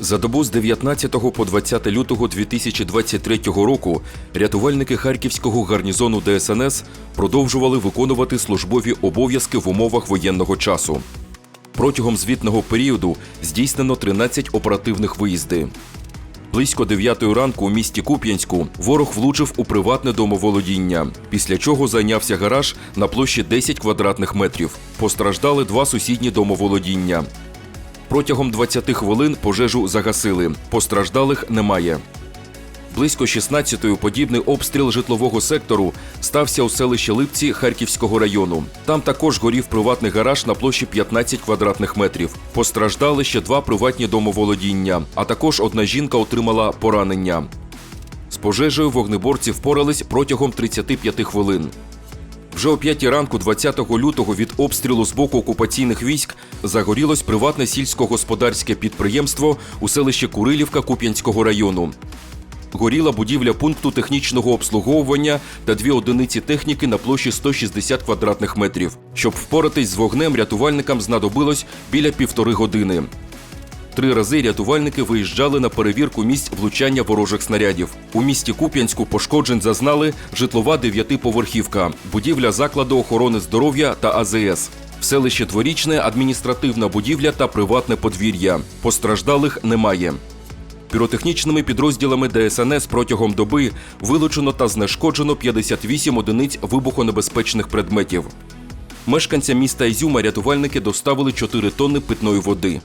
За добу з 19 по 20 лютого 2023 року рятувальники Харківського гарнізону ДСНС продовжували виконувати службові обов'язки в умовах воєнного часу. Протягом звітного періоду здійснено 13 оперативних виїзди. Близько 9 ранку у місті Куп'янську ворог влучив у приватне домоволодіння, після чого зайнявся гараж на площі 10 квадратних метрів. Постраждали два сусідні домоволодіння. Протягом 20 хвилин пожежу загасили. Постраждалих немає. Близько 16-ї подібний обстріл житлового сектору стався у селищі Липці Харківського району. Там також горів приватний гараж на площі 15 квадратних метрів. Постраждали ще два приватні домоволодіння, а також одна жінка отримала поранення. З пожежею вогнеборці впорались протягом 35 хвилин. Вже о 5 ранку, 20 лютого, від обстрілу з боку окупаційних військ загорілось приватне сільськогосподарське підприємство у селищі Курилівка Куп'янського району. Горіла будівля пункту технічного обслуговування та дві одиниці техніки на площі 160 квадратних метрів. Щоб впоратись з вогнем, рятувальникам знадобилось біля півтори години. Три рази рятувальники виїжджали на перевірку місць влучання ворожих снарядів. У місті Куп'янську пошкоджень зазнали житлова дев'ятиповерхівка, будівля закладу охорони здоров'я та АЗС. В селищі Дворічне адміністративна будівля та приватне подвір'я. Постраждалих немає. Піротехнічними підрозділами ДСНС протягом доби вилучено та знешкоджено 58 одиниць вибухонебезпечних предметів. Мешканцям міста Ізюма рятувальники доставили 4 тонни питної води.